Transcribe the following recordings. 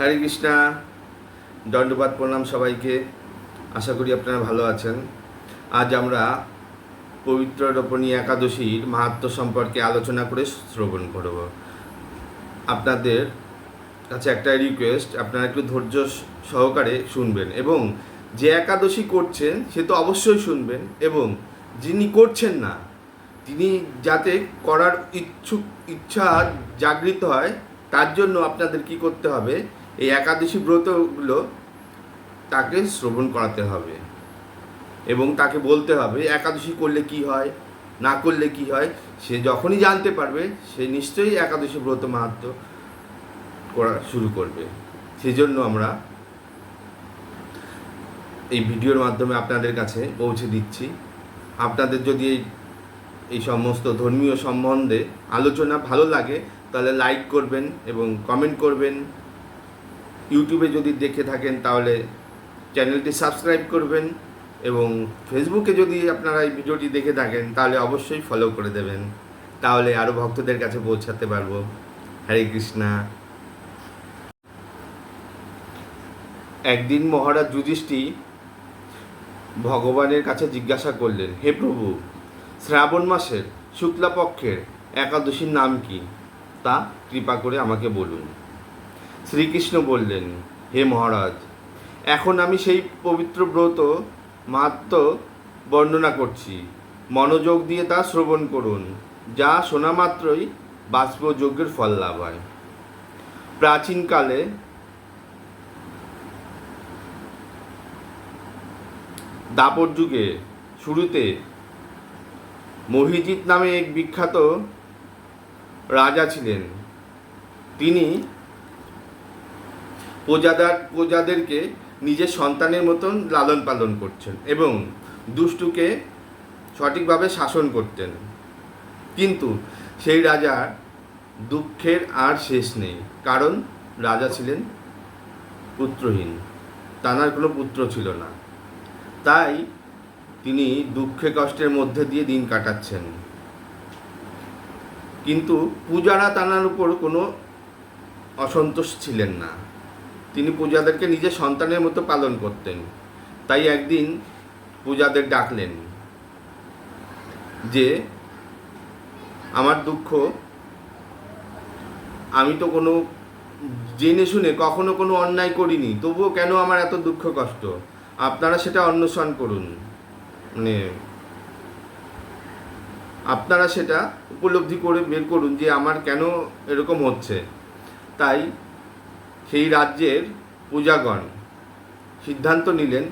হরে কৃষ্ণা দণ্ডবাদ প্রণাম সবাইকে। আশা করি আপনারা ভালো আছেন। আজ আমরা পবিত্র রোপণী একাদশীর মাহাত্ম সম্পর্কে আলোচনা করে শ্রবণ করব। আপনাদের কাছে একটা রিকোয়েস্ট আপনারা একটু ধৈর্য সহকারে শুনবেন এবং যে একাদশী করছেন, সে তো অবশ্যই শুনবেন এবং যিনি করছেন না, তিনি যাতে করার ইচ্ছুক, ইচ্ছা জাগৃত হয়, তার জন্য আপনাদের কি করতে হবে? এই একাদশী ব্রতগুলো তাকে শ্রবণ করাতে হবে এবং তাকে বলতে হবে, একাদশী করলে কি হয়, না করলে কি হয়, সে যখনই জানতে পারবে, সে নিশ্চয়ই একাদশী ব্রত মাহাত্ম করা শুরু করবে। সেই জন্য আমরা এই ভিডিওর মাধ্যমে আপনাদের কাছে পৌঁছে দিচ্ছি। আপনাদের যদি এই এই সমস্ত ধর্মীয় সম্বন্ধে আলোচনা ভালো লাগে, তাহলে লাইক করবেন এবং কমেন্ট করবেন। ইউটিউবে যদি দেখে থাকেন, তাহলে চ্যানেলটি সাবস্ক্রাইব করবেন এবং ফেসবুকে যদি আপনারা এই ভিডিওটি দেখে থাকেন, তাহলে অবশ্যই ফলো করে দেবেন। তাহলে আরও ভক্তদের কাছে পৌঁছাতে পারব। হরে কৃষ্ণা। একদিন মহারাজ যুধিষ্ঠি ভগবানের কাছে জিজ্ঞাসা করলেন, হে প্রভু, শ্রাবণ মাসের শুক্লাপক্ষের একাদশীর নাম কি? তা কৃপা করে আমাকে বলুন। শ্রীকৃষ্ণ বললেন, হে মহারাজ, এখন আমি সেই পবিত্র ব্রত মাহাত্ম বর্ণনা করছি। মনোযোগ দিয়ে তা শ্রবণ করুন, যা শোনা মাত্রই বাষ্পযজ্ঞের ফল লাভ হয়। প্রাচীনকালে দাপর যুগে শুরুতে মহিজিৎ নামে এক বিখ্যাত রাজা ছিলেন। তিনি প্রজাদার, প্রজাদেরকে নিজের সন্তানের মতন লালন পালন করছেন এবং দুষ্টুকে সঠিকভাবে শাসন করতেন। কিন্তু সেই রাজার দুঃখের আর শেষ নেই, কারণ রাজা ছিলেন পুত্রহীন তানার কোনো পুত্র ছিল না। তাই তিনি দুঃখে কষ্টের মধ্যে দিয়ে দিন কাটাচ্ছেন। কিন্তু পূজারা তানার উপর কোনো অসন্তোষ ছিলেন না। তিনি পূজাদেরকে নিজের সন্তানের মতো পালন করতেন। তাই একদিন পূজাদের ডাকলেন যে, আমার দুঃখ, আমি তো কোনো জেনে শুনে কখনো কোনো অন্যায় করিনি, তবুও কেন আমার এত দুঃখ কষ্ট? আপনারা সেটা অন্বেষণ করুন। মানে আপনারা সেটা উপলব্ধি করে বের করুন যে, আমার কেন এরকম হচ্ছে? তাই সেই রাজ্যের পূজাগণ সিদ্ধান্ত নিলেন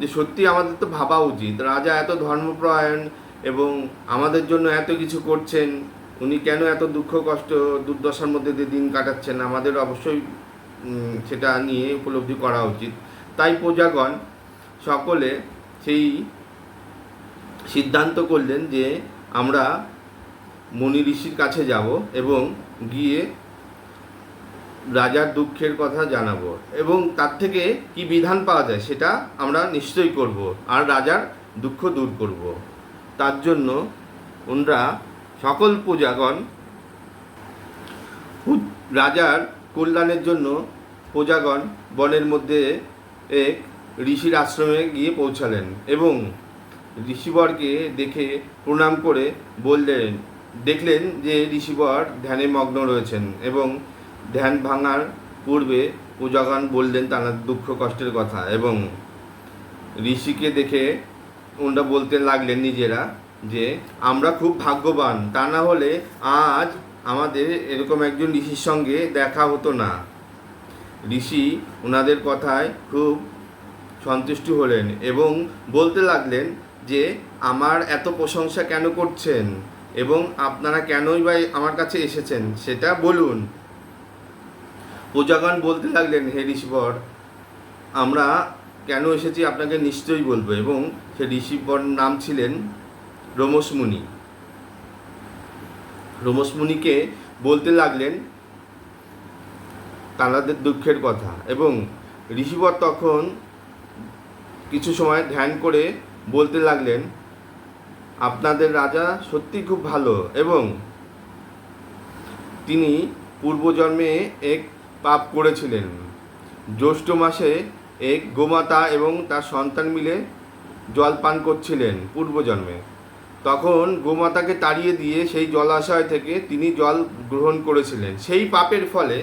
যে সত্যি আমাদের তো ভাবা উচিত। রাজা এত ধর্মপ্রয়ণ এবং আমাদের জন্য এত কিছু করছেন, উনি কেন এত দুঃখ, কষ্ট, দুর্দশার মধ্যে দিয়ে দিন কাটাচ্ছেন? আমাদের অবশ্যই সেটা নিয়ে উপলব্ধি করা উচিত। তাই প্রজাগণ সকলে সেই সিদ্ধান্ত করলেন যে আমরা মনি ঋষির কাছে যাব এবং গিয়ে রাজার দুঃখের কথা জানাব এবং তার থেকে কি বিধান পাওয়া যায় সেটা আমরা নিশ্চয়ই করব আর রাজার দুঃখ দূর করব। তার জন্য ওনরা সকল প্রজাগণ রাজার কল্যাণের জন্য প্রজাগণ বনের মধ্যে এক ঋষির আশ্রমে গিয়ে পৌঁছালেন এবং ঋষিবরকে দেখে প্রণাম করে বললেন, দেখলেন যে ঋষিবর ধ্যানে মগ্ন রয়েছেন এবং ধ্যান ভাঙার পূর্বে পূজাগণ বললেন তার দুঃখ কষ্টের কথা এবং ঋষিকে দেখে ওনারা বলতে লাগলেন নিজেরা যে, আমরা খুব ভাগ্যবান। তা না হলে আজ আমাদের এরকম একজন ঋষির সঙ্গে দেখা হতো না। ঋষি ওনাদের কথায় খুব সন্তুষ্ট হলেন এবং বলতে লাগলেন যে, আমার এত প্রশংসা কেন করছেন এবং আপনারা কেনই বা আমার কাছে এসেছেন? সেটা বলুন। প্রজাগণ বলতে লাগলেন, হে ঋষিবর, আমরা কেন এসেছি আপনাকে নিশ্চয়ই বলব? এবং সে ঋষিবর নাম ছিলেন রোমসমুনি রোমসমুনিকে বলতে লাগলেন তাঁদের দুঃখের কথা এবং ঋষিবর তখন কিছু সময় ধ্যান করে বলতে লাগলেন, আপনাদের রাজা সত্যি খুব ভালো এবং তিনি পূর্বজন্মে এক পাপ করেছিলেন। জ্যৈষ্ঠ মাসে এক গোমাতা এবং তার সন্তান মিলে জল পান করছিলেন পূর্বজন্মে। তখন গোমাতাকে তাড়িয়ে দিয়ে সেই জলাশয় থেকে তিনি জল গ্রহণ করেছিলেন। সেই পাপের ফলে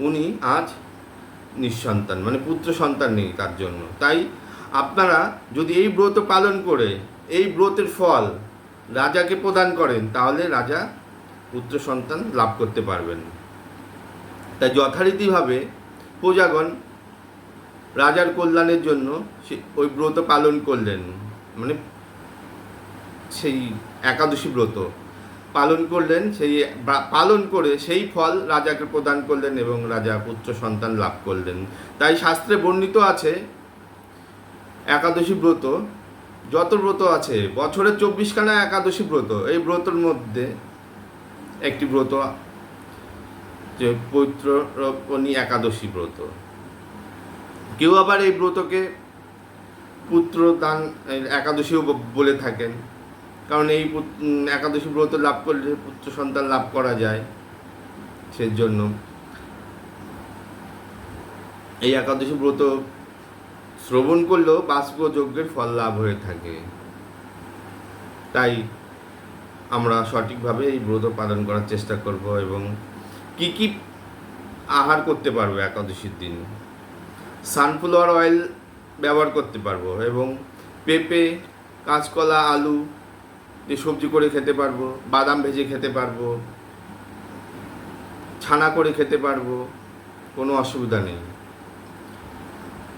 উনি আজ নিঃসন্তান মানে পুত্র সন্তান নেই তার জন্য। তাই আপনারা যদি এই ব্রত পালন করে, এই ব্রতের ফল রাজাকে প্রদান করেন, তাহলে রাজা পুত্র সন্তান লাভ করতে পারবেন। তাই যথারীতিভাবে প্রজাগণ রাজার কল্যাণের জন্য ওই ব্রত পালন করলেন। মানে সেই একাদশী ব্রত পালন করলেন, সেই পালন করে সেই ফল রাজাকে প্রদান করলেন এবং রাজা পুত্র সন্তান লাভ করলেন। তাই শাস্ত্রে বর্ণিত আছে, একাদশী ব্রত, যত ব্রত আছে বছরের চব্বিশখানা একাদশী ব্রত, এই ব্রতর মধ্যে একটি ব্রত যে পবিত্র রপণী একাদশী ব্রত। কেউ আবার এই ব্রতকে পুত্র দান একাদশীও বলে থাকেন। কারণ এই একাদশী ব্রত লাভ করলে পুত্র সন্তান লাভ করা যায় সেজন্য। এই একাদশী ব্রত শ্রবণ করলেও বাষ্প যজ্ঞের ফল লাভ হয়ে থাকে। তাই আমরা সঠিকভাবে এই ব্রত পালন করার চেষ্টা করব এবং কি কি আহার করতে পারব একাদশীর দিন? সানফ্লাওয়ার অয়েল ব্যবহার করতে পারব এবং পেঁপে, কাঁচকলা, আলু দিয়ে সবজি করে খেতে পারব, বাদাম ভেজে খেতে পারব, ছানা করে খেতে পারব, কোনো অসুবিধা নেই।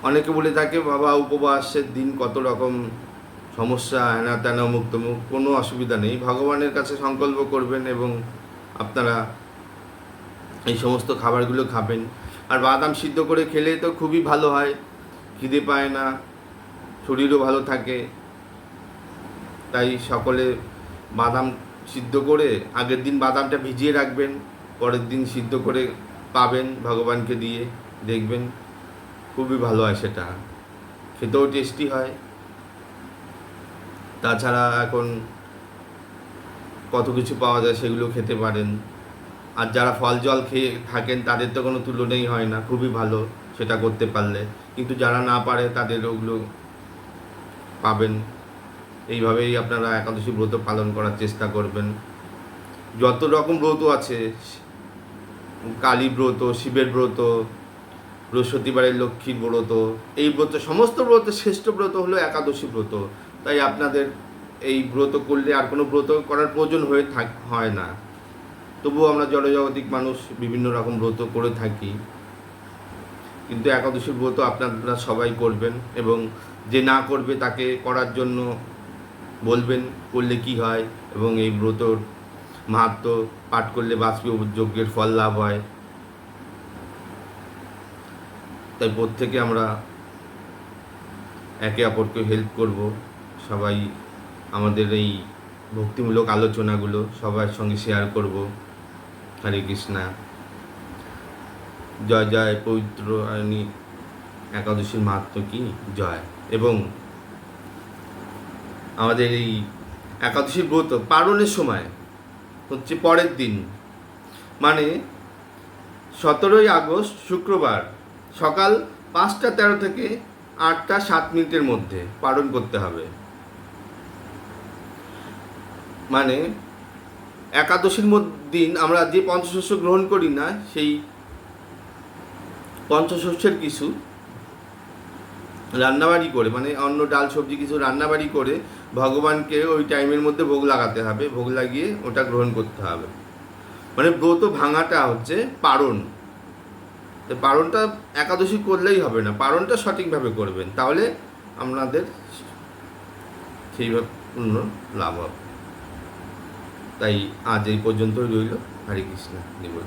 অনেকে বলে থাকে, বাবা, উপবাসের দিন কত রকম সমস্যা হেনা তেনা মুখ তমুক। কোনো অসুবিধা নেই। ভগবানের কাছে সংকল্প করবেন এবং আপনারা এই সমস্ত খাবারগুলো খাবেন। আর বাদাম সিদ্ধ করে খেলে তো খুবই ভালো হয়, খিদে পায় না, শরীরও ভালো থাকে। তাই সকলে বাদাম সিদ্ধ করে আগের দিন বাদামটা ভিজিয়ে রাখবেন, পরের দিন সিদ্ধ করে পাবেন ভগবানকে দিয়ে, দেখবেন খুবই ভালো হয় সেটা। খেতেও টেস্টি হয়। তাছাড়া এখন কত কিছু পাওয়া যায় সেগুলো খেতে পারেন। আর যারা ফল জল খেয়ে থাকেন, তাদের তো কোনো তুলনাই হয় না, খুবই ভালো সেটা করতে পারলে। কিন্তু যারা না পারে, তাদের ওগুলো পাবেন। এইভাবেই আপনারা একাদশী ব্রত পালন করার চেষ্টা করবেন। যত রকম ব্রত আছে, কালী ব্রত, শিবের ব্রত, বৃহস্পতিবারের লক্ষ্মীর ব্রত, এই ব্রত, সমস্ত ব্রত, শ্রেষ্ঠ ব্রত হলো একাদশী ব্রত। তাই আপনাদের এই ব্রত করলে আর কোনো ব্রত করার প্রয়োজন হয়ে থাক হয় না। তবুও আমরা জনজাগতিক মানুষ, বিভিন্ন রকম ব্রত করে থাকি। কিন্তু একাদশীর ব্রত আপনারা সবাই করবেন এবং যে না করবে তাকে করার জন্য বলবেন, করলে কি হয়? এবং এই ব্রতর মাহাত্ম পাঠ করলে বাষ্পীয় যজ্ঞের ফল লাভ হয়। তাই প্রত্যেকে আমরা একে অপরকে হেল্প করব। সবাই আমাদের এই ভক্তিমূলক আলোচনাগুলো সবার সঙ্গে শেয়ার করব। হরে কৃষ্ণা। জয় জয় পবিত্র একাদশীর মাহাত্ম কি? জয়। এবং আমাদের এই একাদশীর ব্রত পালনের সময় হচ্ছে পরের দিন। মানে সতেরোই আগস্ট শুক্রবার সকাল পাঁচটা তেরো থেকে আটটা সাত মিনিটের মধ্যে পালন করতে হবে। মানে একাদশীর দিন আমরা যে পঞ্চশস্য গ্রহণ করি না, সেই পঞ্চশস্যের কিছু রান্নাবাড়ি করে মানে অন্য ডাল, সবজি কিছু রান্নাবাড়ি করে ভগবানকে ওই টাইমের মধ্যে ভোগ লাগাতে হবে, ভোগ লাগিয়ে ওটা গ্রহণ করতে হবে। মানে ব্রত ভাঙাটা হচ্ছে পারণ। পারণটা একাদশী করলেই হবে না, পারণটা সঠিকভাবে করবেন, তাহলে আপনাদের সেইভাবে পূর্ণ লাভ হবে। তাই আজ এই পর্যন্তই রইল। হরে কৃষ্ণ নিবল